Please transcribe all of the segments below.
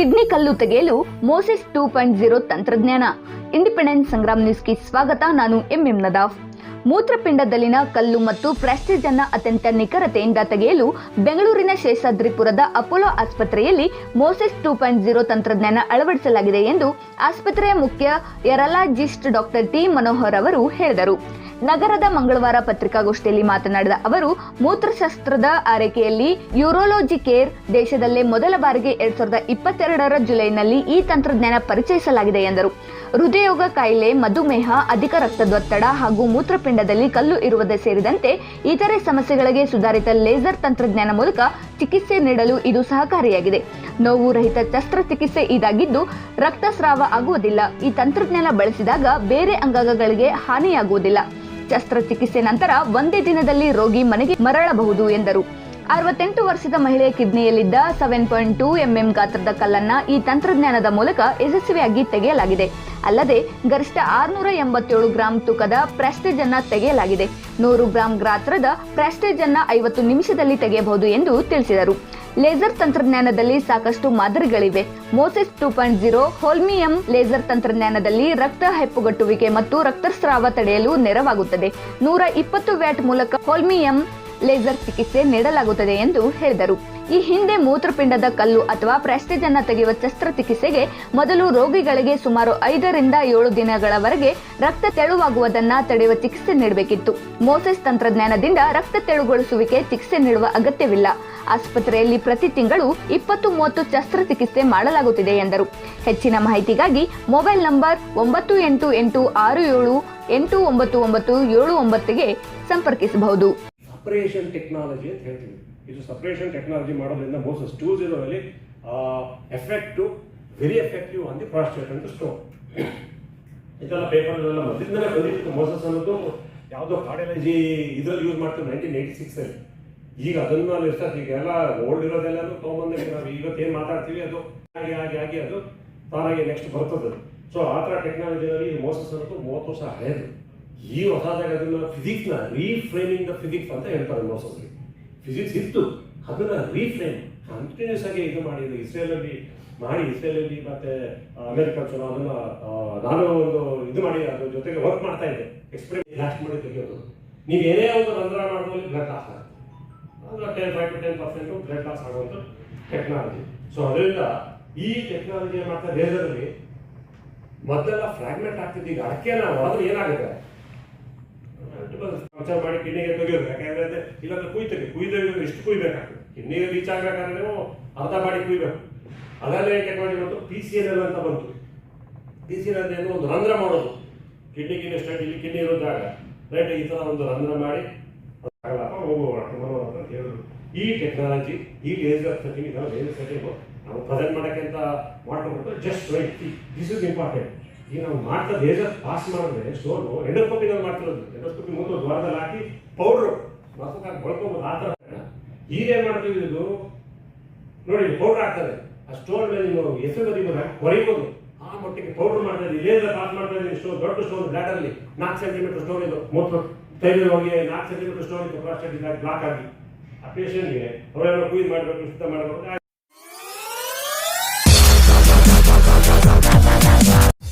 Kidney ಕಲ್ಲು ತೆಗೆಯಲು Moses two point zero ತಂತ್ರಜ್ಞಾನ. ಇಂಡಿಪೆಂಡೆನ್ಸ್ ಸಂಗ್ರಾಮ್ ನ್ಯೂಸ್ಗೆ ಸ್ವಾಗತ, ನಾನು ಎಂಎಂ ನದಾಫ್. ಮೂತ್ರಪಿಂಡದಲ್ಲಿನ ಕಲ್ಲು ಮತ್ತು ಪ್ರೆಸ್ಟೇಜ್ ಅನ್ನ ಅತ್ಯಂತ ನಿಖರತೆಯಿಂದ ತೆಗೆಯಲು ಬೆಂಗಳೂರಿನ ಶೇಷಾದ್ರಿಪುರದ ಅಪೋಲೋ ಆಸ್ಪತ್ರೆಯಲ್ಲಿ ಮೋಸೆಸ್ ಟೂ ಪಾಯಿಂಟ್ ಜೀರೋ ತಂತ್ರಜ್ಞಾನ ಅಳವಡಿಸಲಾಗಿದೆ ಎಂದು ಆಸ್ಪತ್ರೆಯ ಮುಖ್ಯ ಎರಲಾಜಿಸ್ಟ್ ಡಾಕ್ಟರ್ ಟಿ ಮನೋಹರ್ ಅವರು ಹೇಳಿದರು. ನಗರದ ಮಂಗಳವಾರ ಪತ್ರಿಕಾಗೋಷ್ಠಿಯಲ್ಲಿ ಮಾತನಾಡಿದ ಅವರು, ಮೂತ್ರಶಾಸ್ತ್ರದ ಆರೈಕೆಯಲ್ಲಿ ಯೂರೋಲಜಿ ಕೇರ್ ದೇಶದಲ್ಲೇ ಮೊದಲ ಬಾರಿಗೆ ಎರಡ್ ಸಾವಿರದ ಇಪ್ಪತ್ತೆರಡರ ಜುಲೈನಲ್ಲಿ ಈ ತಂತ್ರಜ್ಞಾನ ಪರಿಚಯಿಸಲಾಗಿದೆ ಎಂದರು. ಹೃದಯೋಗ ಕಾಯಿಲೆ, ಮಧುಮೇಹ, ಅಧಿಕ ರಕ್ತದೊತ್ತಡ ಹಾಗೂ ಮೂತ್ರಪಿಂಡದಲ್ಲಿ ಕಲ್ಲು ಇರುವುದೇ ಸೇರಿದಂತೆ ಇತರೆ ಸಮಸ್ಯೆಗಳಿಗೆ ಸುಧಾರಿತ ಲೇಸರ್ ತಂತ್ರಜ್ಞಾನ ಮೂಲಕ ಚಿಕಿತ್ಸೆ ನೀಡಲು ಇದು ಸಹಕಾರಿಯಾಗಿದೆ. ನೋವು ರಹಿತ ಶಸ್ತ್ರಚಿಕಿತ್ಸೆ ಇದಾಗಿದ್ದು, ರಕ್ತಸ್ರಾವ ಆಗುವುದಿಲ್ಲ. ಈ ತಂತ್ರಜ್ಞಾನ ಬಳಸಿದಾಗ ಬೇರೆ ಅಂಗಗಳಿಗೆ ಹಾನಿಯಾಗುವುದಿಲ್ಲ. ಶಸ್ತ್ರಚಿಕಿತ್ಸೆ ನಂತರ ಒಂದೇ ದಿನದಲ್ಲಿ ರೋಗಿ ಮನೆಗೆ ಮರಳಬಹುದು ಎಂದರು. ಅರವತ್ತೆಂಟು ವರ್ಷದ ಮಹಿಳೆಯ ಕಿಡ್ನಿಯಲ್ಲಿದ್ದ ಸೆವೆನ್ ಪಾಯಿಂಟ್ ಟೂ ಎಂಎಂ ಗಾತ್ರದ ಕಲ್ಲನ್ನ ಈ ತಂತ್ರಜ್ಞಾನದ ಮೂಲಕ ಯಶಸ್ವಿಯಾಗಿ ತೆಗೆಯಲಾಗಿದೆ. ಅಲ್ಲದೆ ಗರಿಷ್ಠ ಆರುನೂರ ಎಂಬತ್ತೇಳು ಗ್ರಾಂ ತೂಕದ ಪ್ರೆಸ್ಟೇಜ್ ಅನ್ನ ತೆಗೆಯಲಾಗಿದೆ. ನೂರು ಗ್ರಾಂ ಗಾತ್ರದ ಪ್ರೆಸ್ಟೇಜ್ ಅನ್ನ ಐವತ್ತು ನಿಮಿಷದಲ್ಲಿ ತೆಗೆಯಬಹುದು ಎಂದು ತಿಳಿಸಿದರು. ಲೇಸರ್ ತಂತ್ರಜ್ಞಾನದಲ್ಲಿ ಸಾಕಷ್ಟು ಮಾದರಿಗಳಿವೆ. Moses two point zero, holmium laser ತಂತ್ರಜ್ಞಾನದಲ್ಲಿ ರಕ್ತ ಹೆಪ್ಪುಗಟ್ಟುವಿಕೆ ಮತ್ತು ರಕ್ತಸ್ರಾವ ತಡೆಯಲು ನೆರವಾಗುತ್ತದೆ. ನೂರ ಇಪ್ಪತ್ತು ವ್ಯಾಟ್ ಮೂಲಕ ಹೋಲ್ಮಿಯಂ ಲೇಸರ್ ಚಿಕಿತ್ಸೆ ನೀಡಲಾಗುತ್ತದೆ ಎಂದು ಹೇಳಿದರು. ಈ ಹಿಂದೆ ಮೂತ್ರಪಿಂಡದ ಕಲ್ಲು ಅಥವಾ ಪ್ರೆಸ್ಟೇಜ್ ಅನ್ನ ತೆಗೆಯುವ ಶಸ್ತ್ರಚಿಕಿತ್ಸೆಗೆ ಮೊದಲು ರೋಗಿಗಳಿಗೆ ಸುಮಾರು ಐದರಿಂದ ಏಳು ದಿನಗಳವರೆಗೆ ರಕ್ತ ತೆಳುವಾಗುವುದನ್ನ ತಡೆಯುವ ಚಿಕಿತ್ಸೆ ನೀಡಬೇಕಿತ್ತು. ಮೋಸೆಸ್ ತಂತ್ರಜ್ಞಾನದಿಂದ ರಕ್ತ ತೆಳುಗೊಳಿಸುವಿಕೆ ಚಿಕಿತ್ಸೆ ನೀಡುವ ಅಗತ್ಯವಿಲ್ಲ. ಆಸ್ಪತ್ರೆಯಲ್ಲಿ ಪ್ರತಿ ತಿಂಗಳು ಇಪ್ಪತ್ತು ಮೂವತ್ತು ಶಸ್ತ್ರಚಿಕಿತ್ಸೆ ಮಾಡಲಾಗುತ್ತಿದೆ ಎಂದರು. ಹೆಚ್ಚಿನ ಮಾಹಿತಿಗಾಗಿ ಮೊಬೈಲ್ ನಂಬರ್ ಒಂಬತ್ತು ಎಂಟು ಎಂಟು ಆರು ಏಳು ಎಂಟು ಒಂಬತ್ತು ಒಂಬತ್ತು ಏಳು ಒಂಬತ್ತಿಗೆ ಸಂಪರ್ಕಿಸಬಹುದು. ಆಪರೇಷನ್ ಟೆಕ್ನಾಲಜಿ ಅಂತ ಹೇಳ್ತೀವಿ ಇದು ಸಪ್ರೇಷನ್ ಟೆಕ್ನಾಲಜಿ ಮಾಡೋದ್ರಿಂದ Moses two ಜೀರೋನಲ್ಲಿ effect very effective on the prostate ಅಂತ ಸ್ಟೋನ್ ಇದೆಲ್ಲ ಪೇಪರ್ಗಳೆಲ್ಲ ಮೊದಲಿಂದಲೇ ಬಂದಿತ್ತು ಮೋಸಸ್ ಅನ್ನೋದು. ಯಾವುದೋ ಕಾರ್ಡಿಯಾಲಜಿ ಇದರಲ್ಲಿ ಯೂಸ್ ಮಾಡ್ತೀವಿ ನೈನ್ಟೀನ್ ಏಯ್ಟಿ ಸಿಕ್ಸಲ್ಲಿ ಈಗ ಅದನ್ನ ಇರ್ತದೆ ಈಗ ಎಲ್ಲ ಓಲ್ಡ್ ಇರೋದೆಲ್ಲನೂ ತೊಗೊಂಬಂದ್ರೆ ನಾವು ಇವತ್ತೇನು ಮಾತಾಡ್ತೀವಿ ಅದು. ಆಗಿ ಆಗಿ ಆಗಿ ಅದು ತಾನಾಗಿ ನೆಕ್ಸ್ಟ್ ಬರ್ತದೆ. ಸೊ ಆ ಥರ ಟೆಕ್ನಾಲಜಿನಲ್ಲಿ ಮೋಸಸ್ ಅನ್ನೋದು ಮೂವತ್ತು ವರ್ಷ ಹಳೆಯದು ಈ ಹೊಸದಾಗಿ ಅದನ್ನ ಫಿಸಿಕ್ಸ್ನ ರೀಫ್ರೇಮಿಂಗ್ ದ ಫಿಸಿಕ್ಸ್ ಅಂತ ಹೇಳ್ತಾರೆ ಮೋಸಸ್ಗೆ ಫಿಸಿಕ್ಸ್ ಇತ್ತು. ಅದನ್ನು ರೀಫ್ರೇಮ್ ಕಂಟಿನ್ಯೂಸ್ ಆಗಿ ಇದು ಮಾಡಿದ್ರು. ಇಸ್ರೇಲಲ್ಲಿ ಮಾಡಿ ಇಸ್ರೇಲಲ್ಲಿ ಮತ್ತೆ ಅಮೆರಿಕನ್ಸ್ ಅದನ್ನ ಆ, ನಾನು ಒಂದು ಇದು ಮಾಡಿ ಅದ್ರ ಜೊತೆಗೆ ವರ್ಕ್ ಮಾಡ್ತಾ ಇದ್ದೆ. ಎಕ್ಸ್ಪೆರಿಮೆಂಟ್ ಲಾಸ್ಟ್ ಮಾಡಿ ತೆಗೆಯೋದು ನೀವು ಏನೇ ಒಂದು ರಂಧ್ರ ಮಾಡುವಲ್ಲಿ ಬ್ಲಡ್ ಲಾಸ್ ಆಗುತ್ತೆ. Ten five to ten percent blood loss ಆಗುವಂಥ ಟೆಕ್ನಾಲಜಿ ಸೊ ಅದರಿಂದ ಈ ಟೆಕ್ನಾಲಜಿ ಮಾಡ್ತಾ ದೇಶದಲ್ಲಿ ಮೊದಲೆಲ್ಲ ಫ್ರಾಗ್ಮೆಂಟ್ ಆಗ್ತಿದ್ದು ಈಗ ಅಡಕೆ ಆದ್ರೆ ಏನಾಗುತ್ತೆ? ಸಂಚಾರ ಮಾಡಿ ಕಿಡ್ನಿಗೆ ತೆಗೆಯೋದು ಯಾಕಂದ್ರೆ ಅದೇ ಇಲ್ಲಾಂದ್ರೆ ಕುಯ್ತೇವೆ ಕುಯ್ದ ಎಷ್ಟು ಕುಯ್ಬೇಕಾಗ್ತದೆ? ಕಿಡ್ನಿಗೆ ರೀಚ್ ಆಗ್ಬೇಕಾದ್ರೆ ಅರ್ಧ ಮಾಡಿ ಕುಯ್ಬೇಕು. ಅದಲ್ಲೇ ಟೆಕ್ನಾಲಜಿ ಬಂತು? ಪಿ ಸಿ ಎಲ್ ಎಲ್ ಅಂತ ಬಂತು. ಪಿ ಸಿ ಎಲ್ ಏನು? ಒಂದು ರಂಧ್ರ ಮಾಡೋದು. ಕಿಡ್ನಿ ಕಿಡ್ನಿ ಸ್ಟಾರ್ಟ್ ಇಲ್ಲಿ ಕಿಡ್ನಿ ಇರೋ ಜಾಗ. ರೈಟ್ ಈ ಥರ ಒಂದು ರಂಧ್ರ ಮಾಡಿ ಅಂತ ಹೇಳಿದ್ರು. ಈ ಟೆಕ್ನಾಲಜಿ ಈ ಲೇಸರ್ ಸೆಟ್ಟಿಂಗ್ ನಾವು ಲೇಸರ್ ಸೆಟ್ಟಿಂಗ್ ನಾವು ಪ್ರೆಸೆಂಟ್ ಮಾಡೋಕ್ಕಿಂತ ಮಾಡ್ಕೊಂಡ್ಬಿಟ್ಟು just right this is important ಈಗ ನಾವು ಮಾಡ್ತಾ ಲೇಸರ್ ಪಾಸ್ ಮಾಡಿದ್ರೆ ಸ್ಟೋನು ನಾವು ಮಾಡ್ತಿರೋದು. ಎಂಡೋಸ್ಕೋಪಿ ಮೂತ್ರ ದ್ವಾರದಲ್ಲಿ ಹಾಕಿ ಪೌಡ್ರು ಮಸಕಾಗಿ ಬಳ್ಕೊಬೋದು, ಆ ಥರ. ಈಗ ಏನು ಮಾಡ್ತೀವಿ ಇದು, ನೋಡಿ ಪೌಡ್ರ್ ಹಾಕ್ತಾರೆ ಆ ಸ್ಟೋನ್ ಮೇಲೆ ನೀವು ಹೆಸರು ಬದಿಬೋದು ಹೊರಿಬೋದು ಆ ಮಟ್ಟಿಗೆ ಪೌಡ್ರ್ ಮಾಡ್ತಾ ಇದ್ದೀವಿ ಲೇಸರ್ ಪಾಸ್ ಮಾಡ್ತಾ ಇದ್ದೀವಿ ಸ್ಟೋನ್ ದೊಡ್ಡ ಸ್ಟೋನ್ ಬ್ಲಾಡಲ್ಲಿ ನಾಲ್ಕು ಸೆಂಟಿಮೀಟರ್ ಸ್ಟೋನ್ ಇದು. ಮೂತ್ರ ತೈಲ ಹೋಗಿ ನಾಲ್ಕು ಸೆಂಟಿಮೀಟರ್ ಸ್ಟೋನ್ ಇತ್ತು ಪ್ರಾಸ್ಟೇಟ್ ಬ್ಲಾಕ್ ಆಗಿ. ಆ ಪೇಷಂಟ್ಗೆ ಅವರೆಲ್ಲ ಕುಯ್ದು ಮಾಡಬೇಕು, ಶುದ್ಧ ಮಾಡಬೇಕು.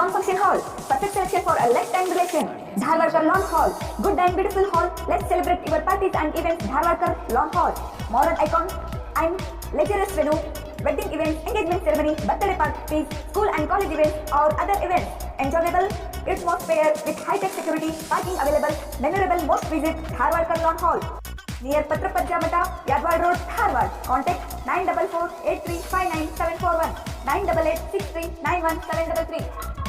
Loan Function Hall. Perfect selection for a lifetime relation. Dharwarkar Loan Hall. Good and beautiful hall. Let's celebrate your parties and events. Dharwarkar Lawn Hall. Modern icon and luxurious venue. Wedding events, engagement ceremony, birthday parties, school and college events or other events. Enjoyable atmosphere with high-tech security, parking available. Memorable most visit Dharwarkar Lawn Hall. Near Patrapajja Mata, Yadwad Road, Dharwad. Contact 944 8359 741 988 63 91 733.